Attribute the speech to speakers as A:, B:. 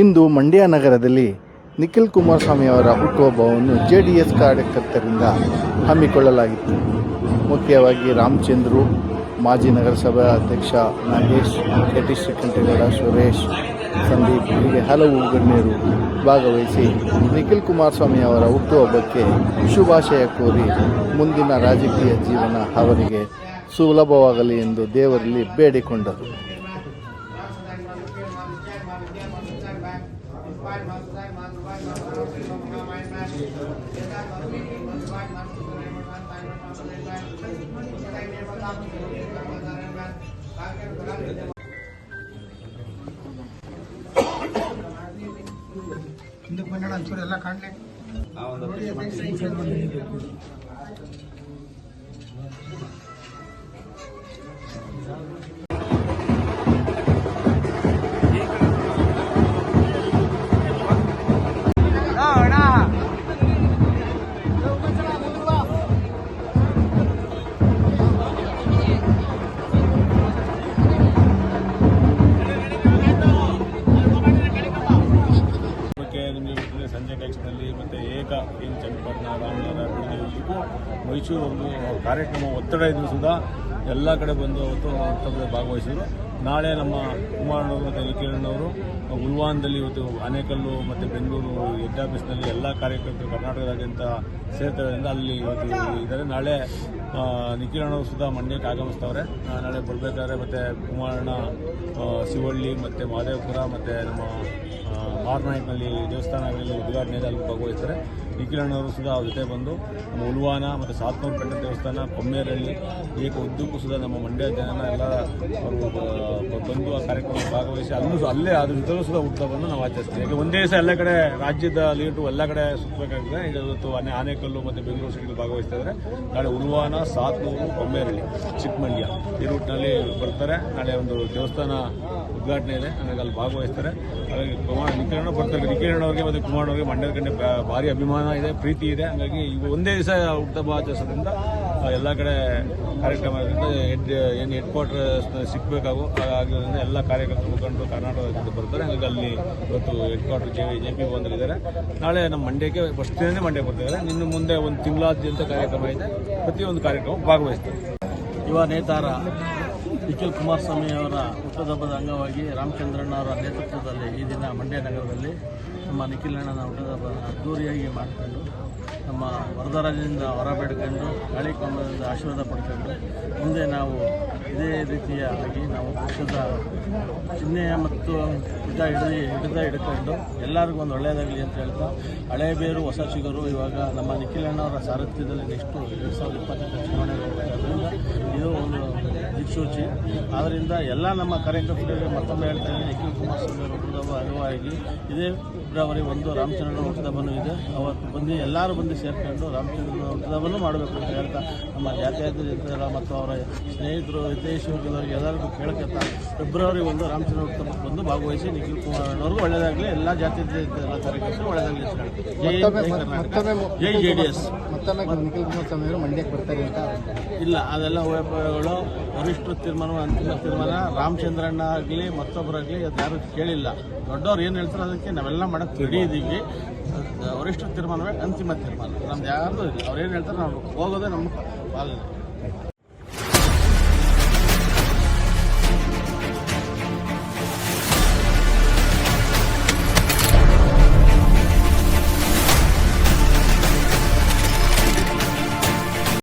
A: ಇಂದು ಮಂಡ್ಯ ನಗರದಲ್ಲಿ ನಿಖಿಲ್ ಕುಮಾರಸ್ವಾಮಿ ಅವರ ಹುಟ್ಟುಹಬ್ಬವನ್ನು ಜೆ ಡಿ ಎಸ್ ಕಾರ್ಯಕರ್ತರಿಂದ ಹಮ್ಮಿಕೊಳ್ಳಲಾಗಿತ್ತು. ಮುಖ್ಯವಾಗಿ ರಾಮಚಂದ್ರು, ಮಾಜಿ ನಗರಸಭಾ ಅಧ್ಯಕ್ಷ ನಾಗೇಶ್ ಕೆ ಟಿ ಶ್ರೀಕಂಠೇಗೌಡ, ಸುರೇಶ್, ಸಂದೀಪ್ ಹೀಗೆ ಹಲವು ಗಣ್ಯರು ಭಾಗವಹಿಸಿ ನಿಖಿಲ್ ಕುಮಾರಸ್ವಾಮಿ ಅವರ ಹುಟ್ಟುಹಬ್ಬಕ್ಕೆ ಶುಭಾಶಯ ಕೋರಿ ಮುಂದಿನ ರಾಜಕೀಯ ಜೀವನ ಅವರಿಗೆ ಸುಲಭವಾಗಲಿ ಎಂದು ದೇವರಲ್ಲಿ ಬೇಡಿಕೊಂಡರು.
B: ಹಿಂದಕ್ಕೆ ಬಂದಣ ಒಂಚೂರು ಎಲ್ಲ ಕಾಣಲಿ
C: ಬಗ್ಗೆ ನಿಮಗೆ ಗೊತ್ತಿದೆ ಸಂಜೆ ಟೆಕ್ಸ್ನಲ್ಲಿ ಮತ್ತು ಏಕ ಏನು ಚನ್ನಪಟ್ಟಣ ರಾಮನಗರ ಇಲ್ಲಿಗೂ ಮೈಸೂರು ಒಂದು ಕಾರ್ಯಕ್ರಮ ಒತ್ತಡ ಇದ್ದರೂ ಸುಧಾ ಎಲ್ಲ ಕಡೆ ಬಂದು ಅವತ್ತು ಕರ್ತವ್ಯ ಭಾಗವಹಿಸಿದರು. ನಾಳೆ ನಮ್ಮ ಕುಮಾರಣ್ಣವರು ಮತ್ತು ಕಿರಣ್ಣವರು ಉಲ್ವಾನ್ದಲ್ಲಿ ಇವತ್ತು ಆನೇಕಲ್ಲು ಮತ್ತು ಬೆಂಗಳೂರು ಹೆಡ್ ಆಫೀಸ್ನಲ್ಲಿ ಎಲ್ಲ ಕಾರ್ಯಕರ್ತರು ಕರ್ನಾಟಕದಾದ್ಯಂತ ಸೇರ್ತಿರೋದ್ರಿಂದ ಅಲ್ಲಿ ಇವತ್ತು ಇದ್ದಾರೆ. ನಾಳೆ ನಿಖಿಲಣ್ಣವರು ಸುಧಾ ಮಂಡ್ಯಕ್ಕೆ ಆಗಮಿಸ್ತವ್ರೆ. ನಾಳೆ ಬರಬೇಕಾದ್ರೆ ಮತ್ತು ಕುಮಾರಣ್ಣ ಶಿವಳ್ಳಿ ಮತ್ತು ಮಹದೇವಪುರ ಮತ್ತು ನಮ್ಮ ಮಾರ್ನಾಯ್ಕ್ನಲ್ಲಿ ದೇವಸ್ಥಾನಗಳಲ್ಲಿ ಉದ್ಘಾಟನೆ ಅಲ್ಲಿ ಭಾಗವಹಿಸ್ತಾರೆ. ನಿಖಿಲಣ್ಣವರು ಸುಧಾ ಅವ್ರ ಜೊತೆ ಬಂದು ನಮ್ಮ ಉಲ್ವಾನ ಮತ್ತು ಸಾತ್ನೂರು ಬೆಟ್ಟ ದೇವಸ್ಥಾನ ಕೊಮ್ಮೇರಳ್ಳಿ ಏಕ ಉದ್ದಕ್ಕೂ ಸುಧಾ ನಮ್ಮ ಮಂಡ್ಯ ಜನನ ಎಲ್ಲ ಅವರು ಬಂದು ಆ ಕಾರ್ಯಕ್ರಮ ಭಾಗವಹಿಸಿ ಅಲ್ಲೂ ಅಲ್ಲೇ ಅದ್ರ ಜೊತೆಲೂ ಸುಧಾ ಉತ್ಸವವನ್ನು ನಾವು ಆಚರಿಸ್ತೀವಿ. ಯಾಕೆ ಒಂದೇ ದಿವಸ ಎಲ್ಲ ಕಡೆ ರಾಜ್ಯದ ಲೀಟು ಎಲ್ಲ ಕಡೆ ಸುತ್ತಬೇಕಾಗಿದೆ ಈಗ ಇವತ್ತು ಆನೆಕಲ್ಲು ಆನೇಕಲ್ಲು ಮತ್ತು ಬೆಂಗಳೂರು ಸಿಟಿಯಲ್ಲಿ ಭಾಗವಹಿಸ್ತಾ ನಾಳೆ ಉಲ್ವಾನ, ಸಾತ್ನೂರು ಕೊಮ್ಮೇರಳ್ಳಿ ಚಿಕ್ಕಮಂಡ್ಯ ಈ ರೂಟ್ನಲ್ಲಿ ಬರ್ತಾರೆ. ನಾಳೆ ಒಂದು ದೇವಸ್ಥಾನ ಉದ್ಘಾಟನೆ ಇದೆ. ಹಾಗಾಗಿ ಅಲ್ಲಿ ಭಾಗವಹಿಸ್ತಾರೆ. ಹಾಗಾಗಿ ಕುಮಾರ್ ನಿಖಿಲಣ್ಣ ಬರ್ತಾರೆ. ನಿಖಿಲಣ್ಣ ಅವರಿಗೆ ಮತ್ತು ಕುಮಾರ್ ಅವರಿಗೆ ಮಂಡ್ಯದ ಕಡೆ ಭಾರಿ ಅಭಿಮಾನ ಇದೆ, ಪ್ರೀತಿ ಇದೆ. ಹಾಗಾಗಿ ಈಗ ಒಂದೇ ದಿವಸ ಹುಟ್ಟುಹಬ್ಬ ಆಚರಿಸೋದ್ರಿಂದ ಎಲ್ಲ ಕಡೆ ಕಾರ್ಯಕ್ರಮ ಇರೋದ್ರಿಂದ ಹೆಡ್ ಏನು ಹೆಡ್ ಕ್ವಾರ್ಟರ್ ಸಿಗಬೇಕಾಗೋ, ಆಗಿರೋದ್ರಿಂದ ಎಲ್ಲ ಕಾರ್ಯಕರ್ತರು ಮುಖಂಡರು ಕರ್ನಾಟಕದಿಂದ ಬರ್ತಾರೆ. ಹಾಗಾಗಿ ಅಲ್ಲಿ ಇವತ್ತು head quarter J J P ಬಂದಿದ್ದಾರೆ. ನಾಳೆ ನಮ್ಮ ಮಂಡ್ಯಕ್ಕೆ ಫಸ್ಟ್ ದಿನನೇ ಮಂಡ್ಯಕ್ಕೆ ಬರ್ತಿದ್ದಾರೆ ಇನ್ನು ಮುಂದೆ ಒಂದು ತಿಂಗಳಾದ್ಯಂತ ಕಾರ್ಯಕ್ರಮ ಇದೆ. ಪ್ರತಿಯೊಂದು ಕಾರ್ಯಕ್ರಮ ಭಾಗವಹಿಸ್ತಾರೆ.
D: ಯುವ ನೇತಾರ ನಿಖಿಲ್ ಕುಮಾರಸ್ವಾಮಿ ಅವರ ಹುಟ್ಟದಬ್ಬದ ಅಂಗವಾಗಿ ರಾಮಚಂದ್ರಣ್ಣ ಅವರ ನೇತೃತ್ವದಲ್ಲಿ ಈ ದಿನ ಮಂಡ್ಯ ನಗರದಲ್ಲಿ ನಮ್ಮ ನಿಖಿಲ್ ಅಣ್ಣನ ಹುಟ್ಟುಹಬ್ಬ ಅದ್ದೂರಿಯಾಗಿ ಮಾಡಿಕೊಂಡು ನಮ್ಮ ವರದರಾಜಿನಿಂದ ಹೊರ ಬೇಡ್ಕೊಂಡು ಗಾಳಿಕೊಂಬದಿಂದ ಆಶೀರ್ವಾದ ಪಡ್ಕೊಂಡು, ಮುಂದೆ ನಾವು ಇದೇ ರೀತಿಯ ಆಗಿ ನಾವು ಪಕ್ಷದ ಚಿಹ್ನೆಯ ಮತ್ತು ಹಿಡಿದ ಹಿಡಿದು ಹಿಡಿದ ಹಿಡ್ಕೊಂಡು ಎಲ್ಲರಿಗೂ ಒಂದು ಒಳ್ಳೆಯದಾಗಲಿ ಅಂತ ಹೇಳ್ತಾ, ಹಳೆ ಬೇರು, ಹೊಸ ಚಿಗರು, ಇವಾಗ ನಮ್ಮ ನಿಖಿಲ್ ಅಣ್ಣವರ ಸಾರಥ್ಯದಲ್ಲಿ ನೆಕ್ಸ್ಟು ಎರಡು ಸಾವಿರದ ಇಪ್ಪತ್ತೆಂಟು ಚುನಾವಣೆ ಇದು ಒಂದು ದಿಕ್ಸೂಚಿ. ಆದ್ದರಿಂದ ಎಲ್ಲ ನಮ್ಮ ಕಾರ್ಯಕರ್ತರಿಗೆ ಮತ್ತೊಮ್ಮೆ ಹೇಳ್ತಾ ಇದ್ದೀನಿ, ನಿಖಿಲ್ ಕುಮಾರಸ್ವಾಮಿ ಅವರ ಅನುವಾಗಿ ಇದೇ ಫೆಬ್ರವರಿ ಒಂದು ರಾಮಚಂದ್ರನ ಹುಟ್ಟುಹಬ್ಬನೂ ಇದೆ. ಅವತ್ತು ಬಂದು ಎಲ್ಲರೂ ಬಂದು ಸೇರ್ಕೊಂಡು ರಾಮಚಂದ್ರನ ಹುಟ್ಟುಹಬ್ಬನೂ ಮಾಡಬೇಕು ಅಂತ ಹೇಳ್ತಾ ನಮ್ಮ ಜಾತ್ಯಾತೀತ ಇರ್ತಾರಲ್ಲ ಮತ್ತು ಅವರ ಸ್ನೇಹಿತರು ಹಿತೈಷಿಯವರಿಗೆ ಎಲ್ಲರಿಗೂ ಕೇಳ್ಕೊತಾ ಫೆಬ್ರವರಿ ಒಂದು ರಾಮಚಂದ್ರ ಉತ್ಸವಕ್ಕೆ ಬಂದು ಭಾಗವಹಿಸಿ ನಿಖಿಲ್ ಕುಮಾರಣ್ಣವ್ರಿಗೂ ಒಳ್ಳೆಯದಾಗಲಿ ಎಲ್ಲ ಜಾತ್ಯತೀತ ಕಾರ್ಯಕರ್ತರು ಒಳ್ಳೆಯದಾಗಲಿ. ಜೈ ಜೈ ಡಿ ಎಸ್.
A: ನಿಖಿಲ್ ಕುಮಾರ್ ಸ್ವಾಮಿ ಅವರು ಮಂಡ್ಯಕ್ಕೆ ಬರ್ತಾರೆ ಅಂತ
D: ಇಲ್ಲ ಅದೆಲ್ಲ ಉಪಯೋಗಗಳು ವರಿಷ್ಠ ತೀರ್ಮಾನ ಅಂತಿಮ ತೀರ್ಮಾನ ರಾಮಚಂದ್ರಣ್ಣ ಆಗಲಿ ಮತ್ತೊಬ್ಬರಾಗಲಿ ಅದು ಯಾರು ಕೇಳಿಲ್ಲ. ದೊಡ್ಡವ್ರು ಏನು ಹೇಳ್ತಾರೆ ಅದಕ್ಕೆ ನಾವೆಲ್ಲ ಮಾಡಕ್ಕೆ ರೆಡಿ ಇದ್ದೀವಿ ವರಿಷ್ಠರ ತೀರ್ಮಾನವೇ ಅಂತಿಮ ತೀರ್ಮಾನ. ನಮ್ದು ಯಾರು ಅವ್ರೇನು ಅವ್ರು ಏನು ಹೇಳ್ತಾರೆ ನಾವು ಹೋಗೋದೇ ನಮ್ಮ ಪಾಲಿದೆ